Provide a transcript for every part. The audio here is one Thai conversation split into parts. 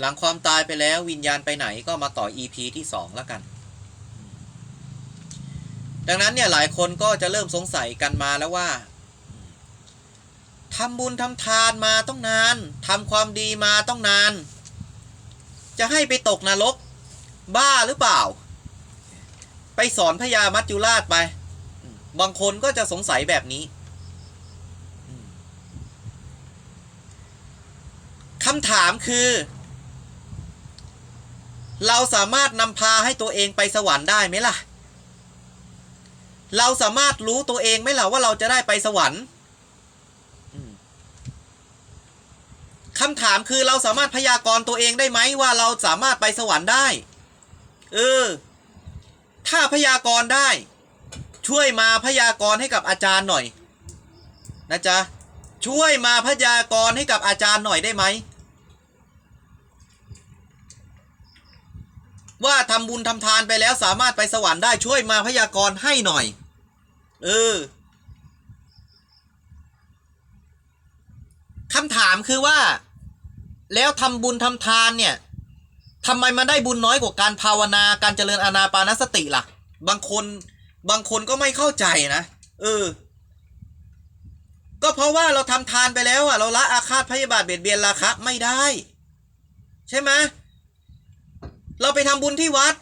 หลังความตายไปแล้ววิญญาณไปไหนก็มาต่อ EP ที่สองแล้วกัน ดังนั้นเนี่ยหลายคนก็จะเริ่มสงสัยกันมาแล้วว่าทำบุญทำทานมาต้องนานทำความดีมาต้องนาน จะให้ไปตกนรก บ้าหรือเปล่า ไปสอนพญามัจจุราชไป บางคนก็จะสงสัยแบบนี้คำถามคือ เราสามารถนำพาให้ตัวเองไปสวรรค์ได้ไหมล่ะ เราสามารถรู้ตัวเองไหมล่ะว่าเราจะได้ไปสวรรค์คำถามคือเราสามารถพยากรณ์ตัวเองได้ไหมว่าเราสามารถไปสวรรค์ได้ เออ ถ้าพยากรณ์ได้ ช่วยมาพยากรณ์ให้กับอาจารย์หน่อย นะจ๊ะ ช่วยมาพยากรณ์ให้กับอาจารย์หน่อยได้ไหม ว่าทำบุญทำทานไปแล้วสามารถไปสวรรค์ได้ช่วยมาพยากรณ์ให้หน่อย เออคำถามคือว่า แล้วทำบุญทำทานเนี่ยทำไมมันได้บุญน้อยกว่าการภาวนาการเจริญอานาปานสติล่ะ บางคนบางคนก็ไม่เข้าใจนะเออ ก็เพราะว่าเราทำทานไปแล้วอะ เราละอาฆาตพยาบาทเบียดเบียนราคะไม่ได้ ใช่ไหม เราไปทำบุญที่วัด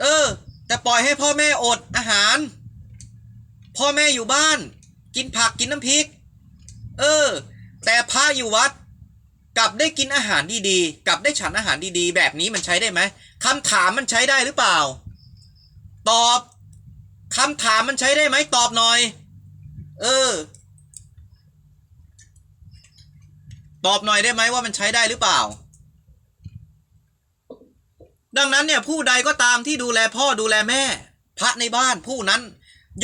เออ แต่ปล่อยให้พ่อแม่อดอาหาร พ่อแม่อยู่บ้าน กินผักกินน้ำพริก เออ แต่พระอยู่วัด กลับได้กินอาหารดีๆกลับได้ฉันอาหารดีๆ แบบนี้มันใช้ได้ไหมคำถามมันใช้ได้หรือเปล่า ตอบคำถามมันใช้ได้ไหมตอบหน่อย เออ ตอบหน่อยได้ไหมว่ามันใช้ได้หรือเปล่า ดังนั้นเนี่ยผู้ใดก็ตามที่ดูแลพ่อดูแลแม่ พระในบ้านผู้นั้น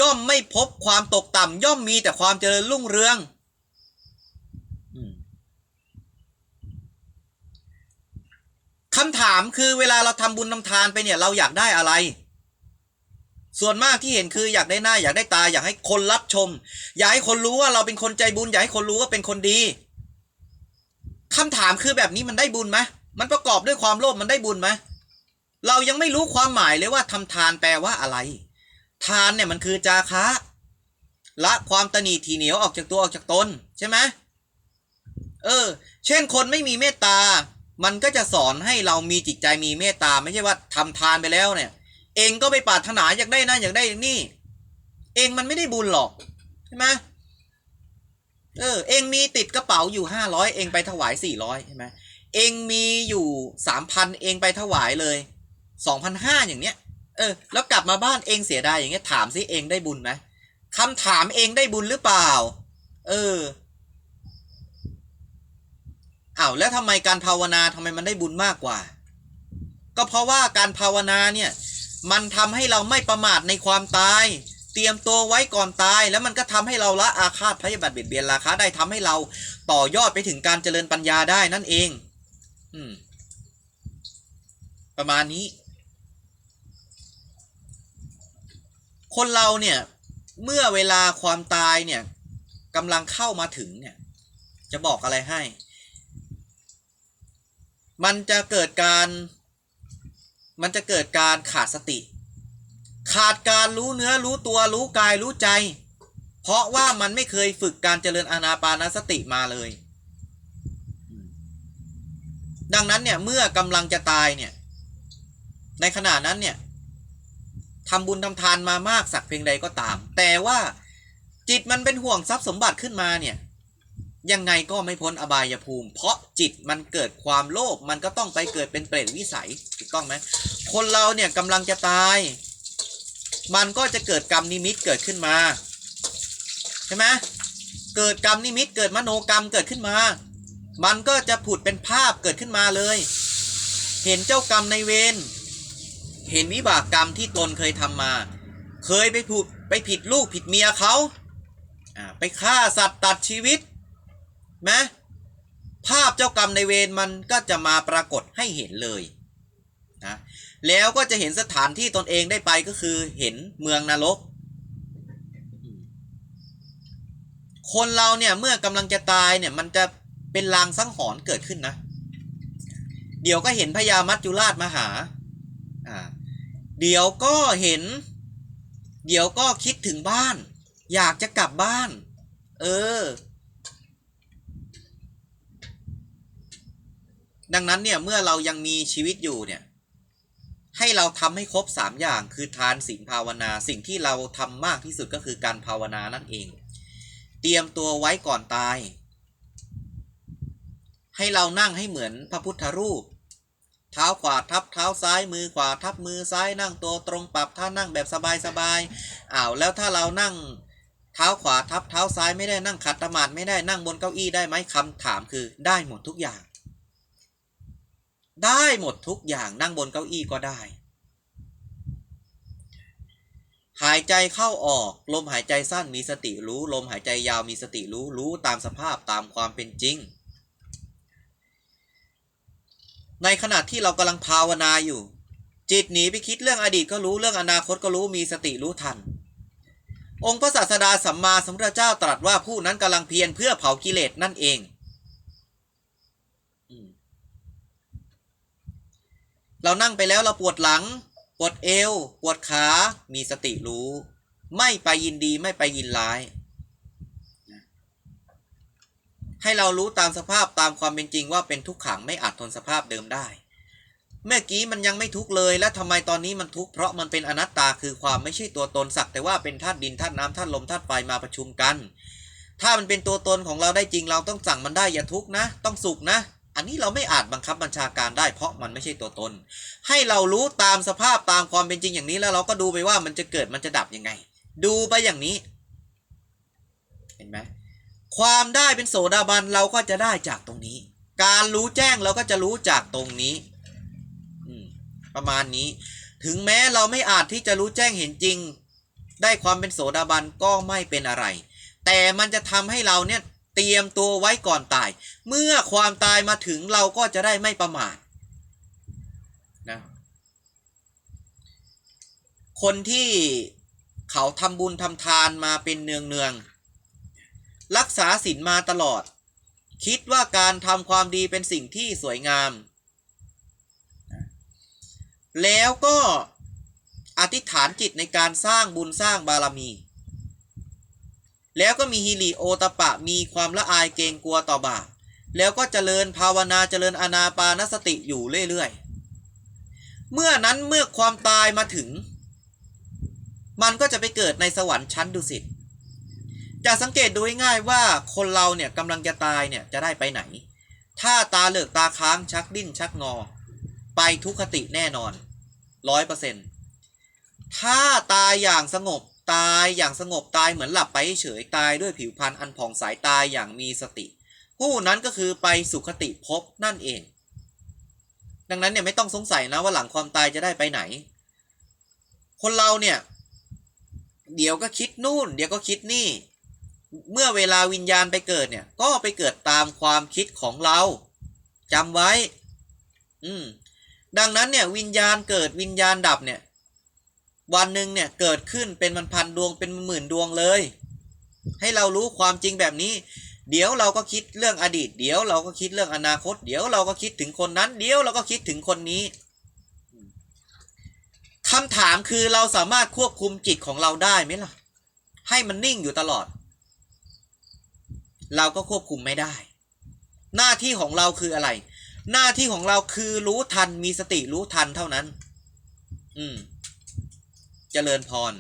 ย่อมไม่พบความตกต่ำย่อมมีแต่ความเจริญรุ่งเรืองอคำถามคือเวลาเราทำบุญทำทานไปเนี่ยเราอยากได้อะไร ส่วนมากที่เห็นคืออยากได้หน้าอยากได้ตา อยากให้คนรับชม อยากให้คนรู้ว่าเราเป็นคนใจบุญ อยากให้คนรู้ว่าเป็นคนดีคำถามคือแบบนี้มันได้บุญไหมมันประกอบด้วยความโลภมันได้บุญไหม เรายังไม่รู้ความหมายเลยว่าทำทานแปลว่าอะไร ทานเนี่ยมันคือจาคะละความตนีทีเหนียวออกจากตัวออกจากตนใช่ไหมเออ เช่นคนไม่มีเมตตา มันก็จะสอนให้เรามีจิตใจมีเมตตาไม่ใช่ว่าทำทานไปแล้วเนี่ย เองก็ไปปรารถนาอยากได้นั่นอยากได้นี่ เองมันไม่ได้บุญหรอกใช่ไหมเออ เองมีติดกระเป๋าอยู่ห้าร้อยเองไปถวายสี่ร้อยใช่ไหมเองมีอยู่สามพันเองไปถวายเลย สองพันห้าอย่างเนี้ย เออ แล้วกลับมาบ้านเองเสียดายอย่างเงี้ย ถามสิเองได้บุญไหมคำถามเองได้บุญหรือเปล่า เอออ้าวแล้วทำไมการภาวนาทำไมมันได้บุญมากกว่า ก็เพราะว่าการภาวนาเนี่ย มันทำให้เราไม่ประมาทในความตาย เตรียมตัวไว้ก่อนตาย แล้วมันก็ทำให้เราละอาฆาตพยาบาทเบียดเบียนราคาได้ทำให้เราต่อยอดไปถึงการเจริญปัญญาได้นั่นเอง อืม ประมาณนี้ คนเราเนี่ยเมื่อเวลาความตายเนี่ยกำลังเข้ามาถึงเนี่ยจะบอกอะไรให้ มันจะเกิดการมันจะเกิดการขาดสติ ขาดการรู้เนื้อรู้ตัวรู้กายรู้ใจ เพราะว่ามันไม่เคยฝึกการเจริญอานาปานสติมาเลย ดังนั้นเนี่ยเมื่อกำลังจะตายเนี่ยในขณะนั้นเนี่ย ทำบุญทำทานมามากสักเพียงใดก็ตาม แต่ว่าจิตมันเป็นห่วงทรัพย์สมบัติขึ้นมาเนี่ยยังไงก็ไม่พ้นอบายภูมิ เพราะจิตมันเกิดความโลภมันก็ต้องไปเกิดเป็นเปรตวิสัยถูกต้องไหมคนเราเนี่ยกำลังจะตาย มันก็จะเกิดกรรมนิมิตเกิดขึ้นมาใช่ไหมเกิดกรรมนิมิตเกิดมโนกรรมเกิดขึ้นมา มันก็จะผุดเป็นภาพเกิดขึ้นมาเลย เห็นเจ้ากรรมในเวร เห็นวิบากกรรมที่ตนเคยทำมา เคยไปผูดไปผิดลูกผิดเมียเขาไปฆ่าสัตว์ตัดชีวิตไหมภาพเจ้ากรรมในเวรมันก็จะมาปรากฏให้เห็นเลยนะแล้วก็จะเห็นสถานที่ตนเองได้ไปก็คือเห็นเมืองนรก คนเราเนี่ยเมื่อกำลังจะตายเนี่ยมันจะเป็นลางสังหรณ์เกิดขึ้นนะ เดี๋ยวก็เห็นพญามัจจุราชมาหาอ่า เดี๋ยวก็เห็น เดี๋ยวก็คิดถึงบ้าน อยากจะกลับบ้าน เออ ดังนั้นเนี่ยเมื่อเรายังมีชีวิตอยู่เนี่ย ให้เราทำให้ครบสามอย่างคือทานศีลภาวนา สิ่งที่เราทำมากที่สุดก็คือการภาวนานั่นเอง เตรียมตัวไว้ก่อนตาย ให้เรานั่งให้เหมือนพระพุทธรูป เท้าขวาทับเท้าซ้ายมือขวาทับมือซ้ายนั่งตัวตรงปรับท่านั่งแบบสบายๆอ้าวแล้วถ้าเรานั่งเท้าขวาทับเท้าซ้ายไม่ได้นั่งขัดสมาธิไม่ได้นั่งบนเก้าอี้ได้ไหมคำถามคือได้หมดทุกอย่าง ได้หมดทุกอย่างนั่งบนเก้าอี้ก็ได้ หายใจเข้าออก ลมหายใจสั้นมีสติรู้ ลมหายใจยาวมีสติรู้รู้ตามสภาพตามความเป็นจริง ในขณะที่เรากำลังภาวนาอยู่ จิตหนีไปคิดเรื่องอดีตก็รู้เรื่องอนาคตก็รู้มีสติรู้ทัน องค์พระศาสดาสัมมาสัมพุทธเจ้าตรัสว่าผู้นั้นกำลังเพียรเพื่อเผากิเลสนั่นเองเรานั่งไปแล้วเราปวดหลัง ปวดเอว ปวดขา มีสติรู้ ไม่ไปยินดีไม่ไปยินร้าย ให้เรารู้ตามสภาพตามความเป็นจริงว่าเป็นทุกขังไม่อาจทนสภาพเดิมได้ เมื่อกี้มันยังไม่ทุกเลยและทำไมตอนนี้มันทุกเพราะมันเป็นอนัตตาคือความไม่ใช่ตัวตนสัก แต่ว่าเป็นธาตุดินธาตุน้ำธาตุลมธาตุไฟมาประชุมกัน ถ้ามันเป็นตัวตนของเราได้จริงเราต้องสั่งมันได้อย่าทุกนะ ต้องสุขนะ อันนี้เราไม่อาจบังคับบัญชาการได้เพราะมันไม่ใช่ตัวตน ให้เรารู้ตามสภาพตามความเป็นจริงอย่างนี้แล้วเราก็ดูไปว่ามันจะเกิดมันจะดับยังไง ดูไปอย่างนี้ เห็นไหม ความได้เป็นโสดาบันเราก็จะได้จากตรงนี้ การรู้แจ้งเราก็จะรู้จากตรงนี้ประมาณนี้ ถึงแม้เราไม่อาจที่จะรู้แจ้งเห็นจริง ได้ความเป็นโสดาบันก็ไม่เป็นอะไร แต่มันจะทำให้เราเนี่ยเตรียมตัวไว้ก่อนตาย เมื่อความตายมาถึงเราก็จะได้ไม่ประมาทนะคนที่เขาทำบุญทำทานมาเป็นเนืองเนือง รักษาศีลมาตลอด คิดว่าการทำความดีเป็นสิ่งที่สวยงาม แล้วก็อธิษฐานจิตในการสร้างบุญสร้างบารมี แล้วก็มีฮิริโอตปะมีความละอายเกรงกลัวต่อบาปแล้วก็เจริญภาวนาเจริญอนาปานสติอยู่เรื่อยๆ เมื่อนั้นเมื่อความตายมาถึง มันก็จะไปเกิดในสวรรค์ชั้นดุสิต จะสังเกตดูง่ายๆว่าคนเราเนี่ยกำลังจะตายเนี่ยจะได้ไปไหน ถ้าตาเหลือกตาค้างชักดิ้นชักงอ ไปทุกขติแน่นอนร้อยเปอร์เซ็นต์ถ้าตายอย่างสงบตายอย่างสงบตายเหมือนหลับไปเฉยตายด้วยผิวพรรณอันผ่องใสายตายอย่างมีสติ ผู้นั้นก็คือไปสุขติภพนั่นเอง ดังนั้นเนี่ยไม่ต้องสงสัยนะว่าหลังความตายจะได้ไปไหน คนเราเนี่ย เดี๋ยวก็คิดนู่น เดี๋ยวก็คิดนี่ เมื่อเวลาวิญญาณไปเกิดเนี่ย ก็ไปเกิดตามความคิดของเราจำไว้ อืม ดังนั้นเนี่ย วิญญาณเกิดวิญญาณดับเนี่ย วันหนึ่งเนี่ยเกิดขึ้นเป็นมันพันดวงเป็นหมื่นดวงเลย ให้เรารู้ความจริงแบบนี้ เดี๋ยวเราก็คิดเรื่องอดีต เดี๋ยวเราก็คิดเรื่องอนาคต เดี๋ยวเราก็คิดถึงคนนั้น เดี๋ยวเราก็คิดถึงคนนี้คำถามคือเราสามารถควบคุมจิตของเราได้ไหมล่ะ ให้มันนิ่งอยู่ตลอด เราก็ควบคุมไม่ได้ หน้าที่ของเราคืออะไร หน้าที่ของเราคือรู้ทันมีสติรู้ทันเท่านั้น อืมเจริญพร